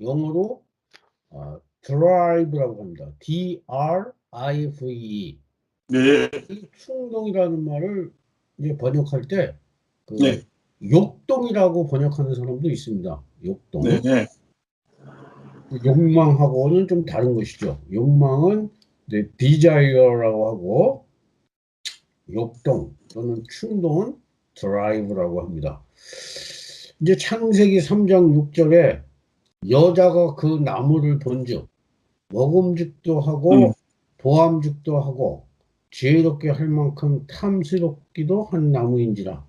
영어로 어, drive라고 합니다. D-R-I-V-E. 네. 이 충동이라는 말을 이제 번역할 때, 그 네. 욕동이라고 번역하는 사람도 있습니다. 욕동. 네. 네. 욕망하고는 좀 다른 것이죠. 욕망은 이제 desire라고 하고, 욕동 또는 충동은 drive라고 합니다. 이제 창세기 3장 6절에 여자가 그 나무를 본즉 먹음직도 하고 음. 보암직도 하고 지혜롭게 할 만큼 탐스럽기도 한 나무인지라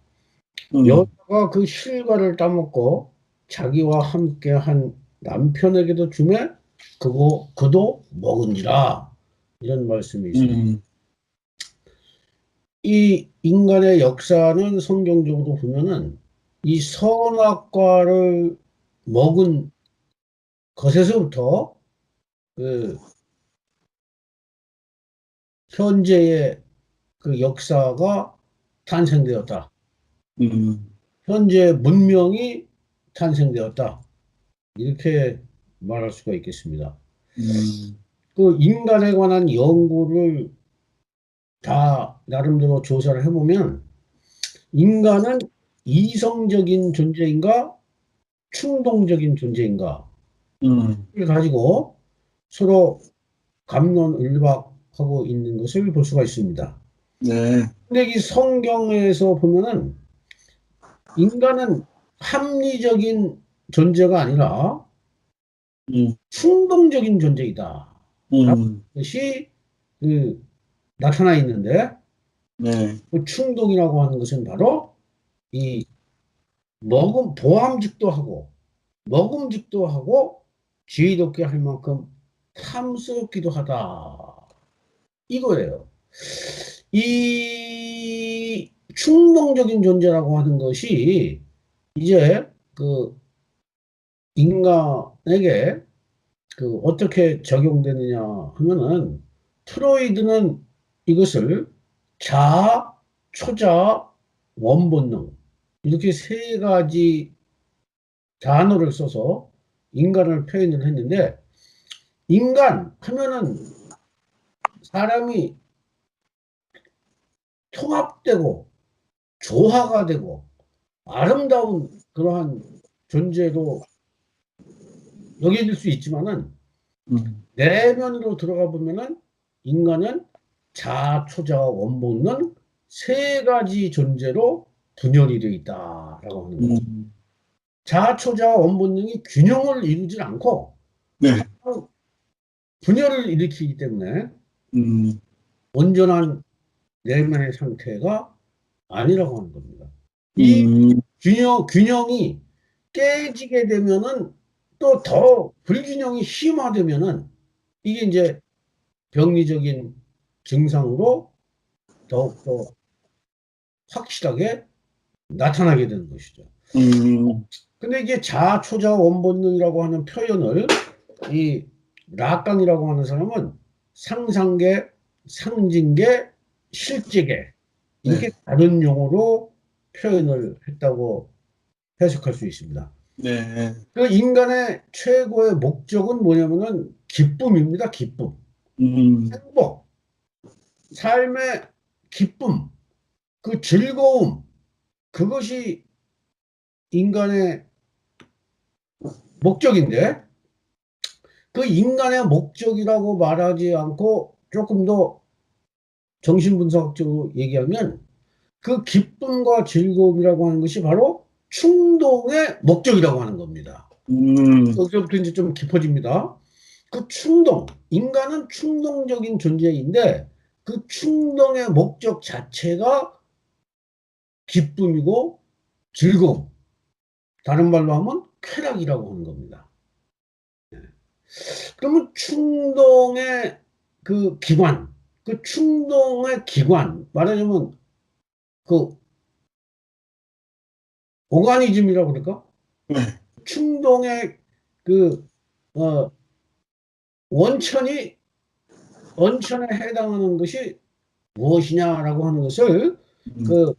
음. 여자가 그 실과를 따먹고 자기와 함께 한 남편에게도 주매 그거 그도 먹은지라 이런 말씀이 있습니다. 음. 이 인간의 역사는 성경적으로 보면은 이 선악과를 먹은 것에서부터 그 현재의 그 역사가 탄생되었다. 음. 현재 문명이 탄생되었다. 이렇게 말할 수가 있겠습니다. 음. 그 인간에 관한 연구를 다 나름대로 조사를 해보면 인간은 이성적인 존재인가 충동적인 존재인가 음. 를 가지고 서로 감론 을박하고 있는 것을 볼 수가 있습니다. 네. 근데 이 성경에서 보면은 인간은 합리적인 존재가 아니라 음. 충동적인 존재이다. 음. 것이 그 나타나 있는데 네. 그 충동이라고 하는 것은 바로 이 먹음 보암직도 하고 먹음직도 하고 지혜롭게 할 만큼 탐스럽기도 하다 이거예요. 이 충동적인 존재라고 하는 것이 이제 그 인간에게 그 어떻게 적용되느냐 하면은 프로이드는 이것을 자아, 초자, 원본능 이렇게 세 가지 단어를 써서 인간을 표현을 했는데 인간 하면은 사람이 통합되고 조화가 되고 아름다운 그러한 존재로 여겨질 수 있지만은 음. 내면으로 들어가 보면은 인간은 자초자와 원본은 세 가지 존재로 분열이 되어 있다라고 하는 거죠. 음. 자초자와 원본능이 균형을 이루지 않고 네. 분열을 일으키기 때문에 음. 온전한 내면의 상태가 아니라고 하는 겁니다. 이 음. 균형, 균형이 깨지게 되면은 또 더 불균형이 심화되면은 이게 이제 병리적인 증상으로 더욱더 확실하게 나타나게 되는 것이죠. 음. 근데 이게 자초자 원본능이라고 하는 표현을 이 락강이라고 하는 사람은 상상계, 상징계, 실제계 이렇게 다른 용어로 표현을 했다고 해석할 수 있습니다. 네. 그 인간의 최고의 목적은 뭐냐면은 기쁨입니다. 기쁨. 음. 행복. 삶의 기쁨. 그 즐거움. 그것이 인간의 목적인데 그 인간의 목적이라고 말하지 않고 조금 더 정신분석적으로 얘기하면 그 기쁨과 즐거움이라고 하는 것이 바로 충동의 목적이라고 하는 겁니다. 음. 여기서부터 이제 좀 깊어집니다. 그 충동, 인간은 충동적인 존재인데 그 충동의 목적 자체가 기쁨이고 즐거움. 다른 말로 하면 쾌락이라고 하는 겁니다. 네. 그러면 충동의 그 기관, 그 충동의 기관, 말하자면 그 오가니즘이라고 그럴까? 네. 충동의 그, 어, 원천이, 원천에 해당하는 것이 무엇이냐라고 하는 것을 음. 그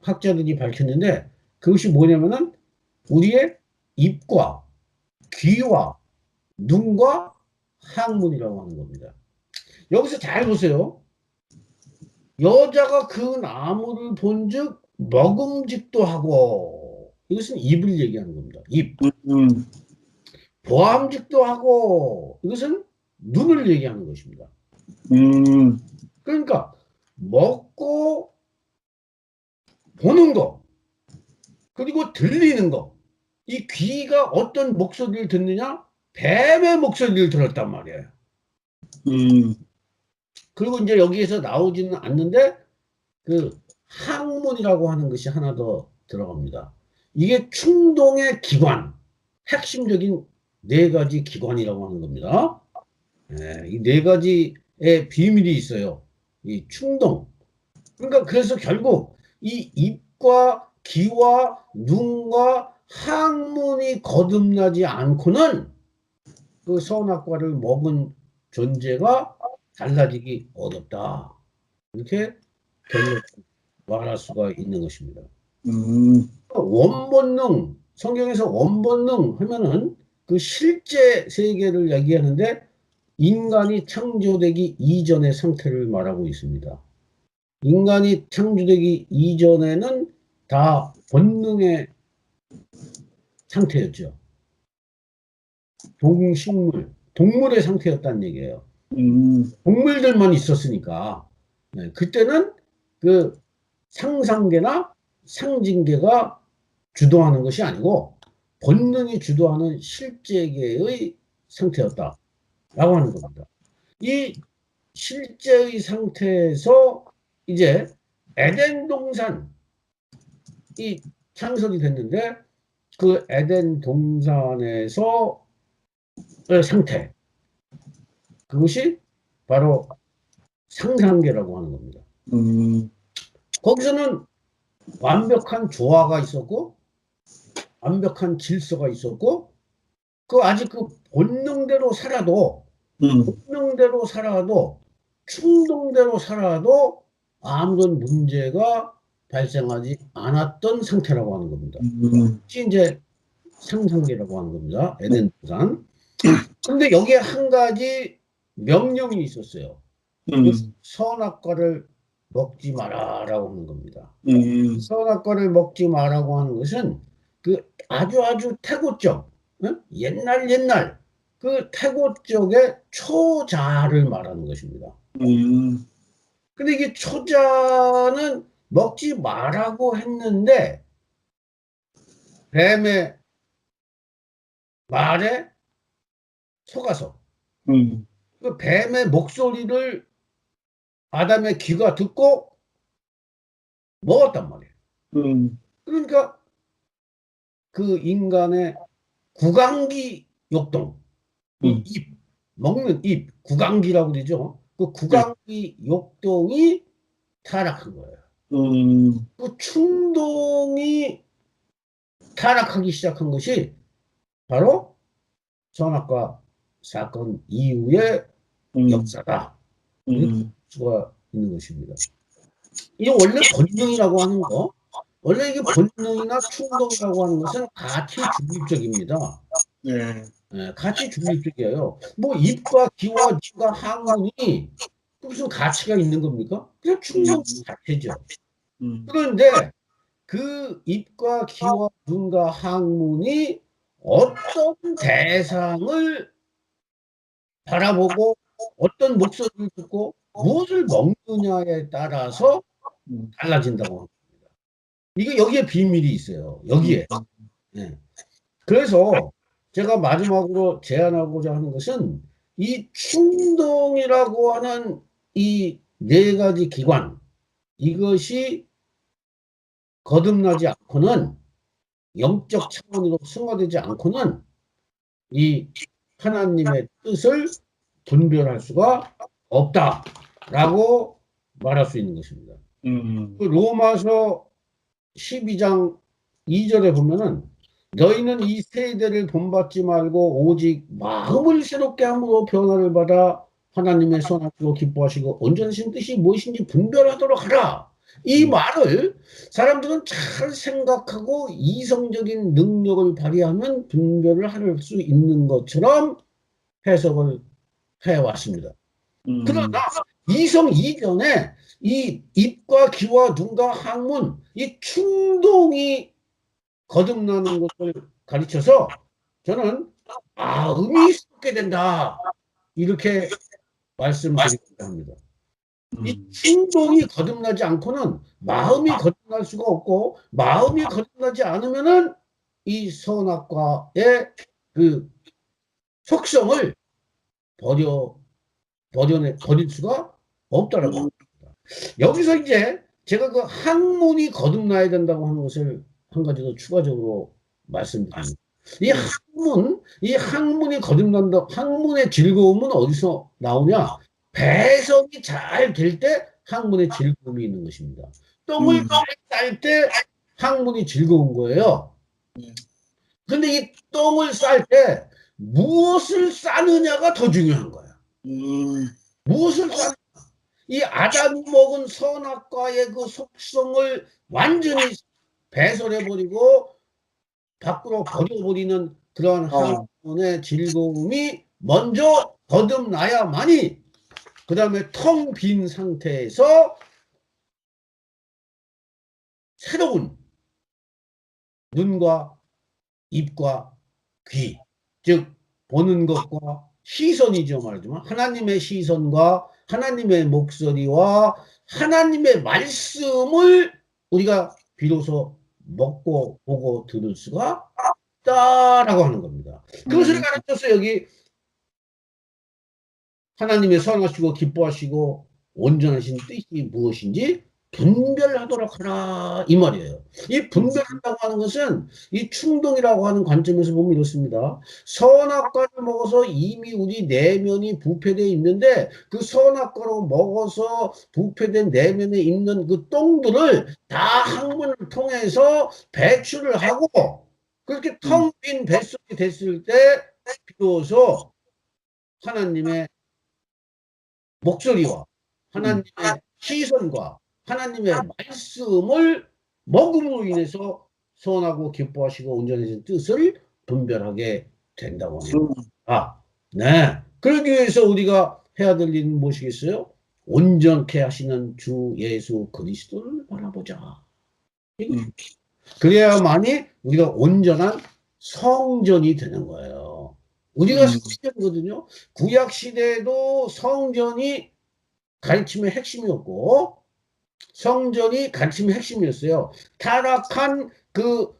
학자들이 밝혔는데 그것이 뭐냐면은 우리의 입과 귀와 눈과 항문이라고 하는 겁니다. 여기서 잘 보세요. 여자가 그 나무를 본즉 먹음직도 하고 이것은 입을 얘기하는 겁니다. 입. 음, 보암직도 하고 이것은 눈을 얘기하는 것입니다. 음, 그러니까 먹고 보는 거 그리고 들리는 거 이 귀가 어떤 목소리를 듣느냐 뱀의 목소리를 들었단 말이에요. 음, 그리고 이제 여기에서 나오지는 않는데 그 항문이라고 하는 것이 하나 더 들어갑니다. 이게 충동의 기관, 핵심적인 네 가지 기관이라고 하는 겁니다. 네, 이네 가지의 비밀이 있어요. 이 충동. 그러니까 그래서 결국 이 입과 귀와 눈과 항문이 거듭나지 않고는 그 선악과를 먹은 존재가 달라지기 어렵다. 이렇게 결론 말할 수가 있는 것입니다. 음, 원본능, 성경에서 원본능 하면은 그 실제 세계를 얘기하는데 인간이 창조되기 이전의 상태를 말하고 있습니다. 인간이 창조되기 이전에는 다 본능의 상태였죠. 동식물, 동물의 상태였다는 얘기예요. 음, 동물들만 있었으니까 네, 그때는 그 상상계나 상징계가 주도하는 것이 아니고 본능이 주도하는 실제계의 상태였다라고 하는 겁니다. 이 실제의 상태에서 이제 에덴 동산 이 창설이 됐는데 그 에덴 동산에서 의 상태. 그것이 바로 상상계라고 하는 겁니다. 음, 거기서는 완벽한 조화가 있었고 완벽한 질서가 있었고 그 아직 그 본능대로 살아도 음, 본능대로 살아도 충동대로 살아도 아무런 문제가 발생하지 않았던 상태라고 하는 겁니다. 음, 이제 상상계라고 하는 겁니다. 에덴 동산. 근데 여기에 한 가지 명령이 있었어요. 음, 선악과를 먹지 마라라고 하는 겁니다. 음, 선악과를 먹지 마라고 하는 것은 그 아주 아주 태고적 응? 옛날 옛날 그 태고적의 초자를 말하는 것입니다. 음, 근데 이게 초자는 먹지 마라고 했는데 뱀의 말에 속아서 음, 그 뱀의 목소리를 아담의 귀가 듣고 먹었단 말이에요. 음, 그러니까 그 인간의 구강기 욕동, 이 음. 입, 먹는 입, 구강기라고 그러죠. 그 구강기 욕동이 타락한 거예요. 음, 그 충동이 타락하기 시작한 것이 바로 선악과 사건 이후의 음, 역사다. 음, 수가 있는 것입니다. 이게 원래 본능이라고 하는 거, 원래 이게 본능이나 충동이라고 하는 것은 가치 중립적입니다. 네, 예, 가치 중립적이에요. 뭐 입과 귀와 눈과 항문이 무슨 가치가 있는 겁니까? 그냥 충동 자체죠. 음, 그런데 그 입과 귀와 눈과 항문이 어떤 대상을 바라보고 어떤 목소리를 듣고 무엇을 먹느냐에 따라서 음. 달라진다고 합니다. 이게 여기에 비밀이 있어요. 여기에. 예. 그래서 제가 마지막으로 제안하고자 하는 것은 이 충동이라고 하는 이 네 가지 기관 이것이 거듭나지 않고는 영적 차원으로 승화되지 않고는 이 하나님의 뜻을 분별할 수가 없다라고 말할 수 있는 것입니다. 음, 그 로마서 12장 2절에 보면은 너희는 이 세대를 본받지 말고 오직 마음을 새롭게 함으로 변화를 받아 하나님의 선하고 기뻐하시고 온전하신 뜻이 무엇인지 분별하도록 하라. 이 음. 말을 사람들은 잘 생각하고 이성적인 능력을 발휘하면 분별을 할 수 있는 것처럼 해석을 해왔습니다. 음. 그러나 이성 이전에 이 입과 귀와 눈과 항문 이 충동이 거듭나는 것을 가르쳐서 저는 아 의미 있게 된다 이렇게 말씀드리고자 합니다. 이 음. 충동이 거듭나지 않고는 마음이 거듭날 수가 없고 마음이 거듭나지 않으면은 이 선악과의 그 속성을 버려 버려내 버릴 수가 없다라고 합니다. 여기서 이제 제가 그 학문이 거듭나야 된다고 하는 것을 한 가지 더 추가적으로 말씀드립니다. 이 학문, 이 학문이 거듭난다. 학문의 즐거움은 어디서 나오냐? 배석이 잘 될 때 학문의 즐거움이 있는 것입니다. 똥을 음. 쌀때 학문이 즐거운 거예요. 네. 근데 이 똥을 쌀 때 무엇을 싸느냐가 더 중요한 거야. 음. 무엇을 싸느냐. 이 아담이 먹은 선악과의 그 속성을 완전히 배설해버리고 밖으로 버려버리는 그러한 어. 학문의 즐거움이 먼저 거듭나야만이 그 다음에 텅 빈 상태에서 새로운 눈과 입과 귀, 즉 보는 것과 시선이죠 말하지만 하나님의 시선과 하나님의 목소리와 하나님의 말씀을 우리가 비로소 먹고 보고 들을 수가 있다라고 하는 겁니다. 그것을 음. 가르쳐서 여기 하나님의 선하시고 기뻐하시고 온전하신 뜻이 무엇인지 분별하도록 하라 이 말이에요. 이 분별한다고 하는 것은 이 충동이라고 하는 관점에서 보면 이렇습니다. 선악과를 먹어서 이미 우리 내면이 부패되어 있는데 그 선악과로 먹어서 부패된 내면에 있는 그 똥들을 다 항문을 통해서 배출을 하고 그렇게 텅 빈 뱃속이 됐을 때 비로소 하나님의 목소리와 하나님의 시선과 하나님의 말씀을 먹음으로 인해서 선하고 기뻐하시고 온전해진 뜻을 분별하게 된다고 합니다. 아, 네. 그러기 위해서 우리가 해야 될 일은 무엇이겠어요? 온전케 하시는 주 예수 그리스도를 바라보자. 음. 그래야만이 우리가 온전한 성전이 되는 거예요. 우리가 음. 성전이거든요. 구약 시대에도 성전이 가르침의 핵심이었고 성전이 가르침의 핵심이었어요. 타락한 그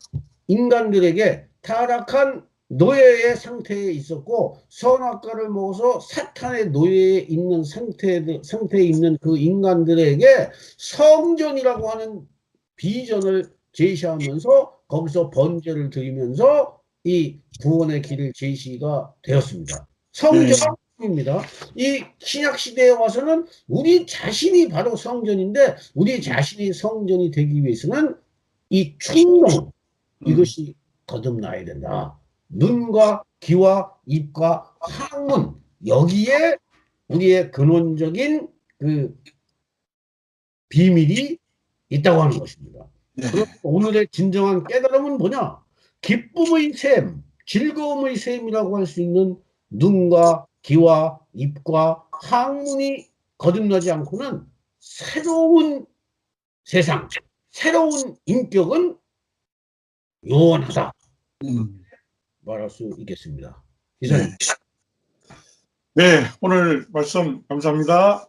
인간들에게 타락한 노예의 상태에 있었고 선악과를 먹어서 사탄의 노예에 있는 상태 상태에 있는 그 인간들에게 성전이라고 하는 비전을 제시하면서 거기서 번제를 드리면서 이 구원의 길을 제시가 되었습니다. 성전 입니다. 이 신약 시대에 와서는 우리 자신이 바로 성전인데 우리 자신이 성전이 되기 위해서는 이 충동 이것이 거듭나야 된다. 눈과 귀와 입과 항문 여기에 우리의 근원적인 그 비밀이 있다고 하는 것입니다. 네. 오늘의 진정한 깨달음은 뭐냐? 기쁨의 샘, 즐거움의 샘이라고 할 수 있는 눈과 귀와 입과 항문이 거듭나지 않고는 새로운 세상, 새로운 인격은 요원하다 음. 말할 수 있겠습니다. 이사님. 네, 오늘 말씀 감사합니다.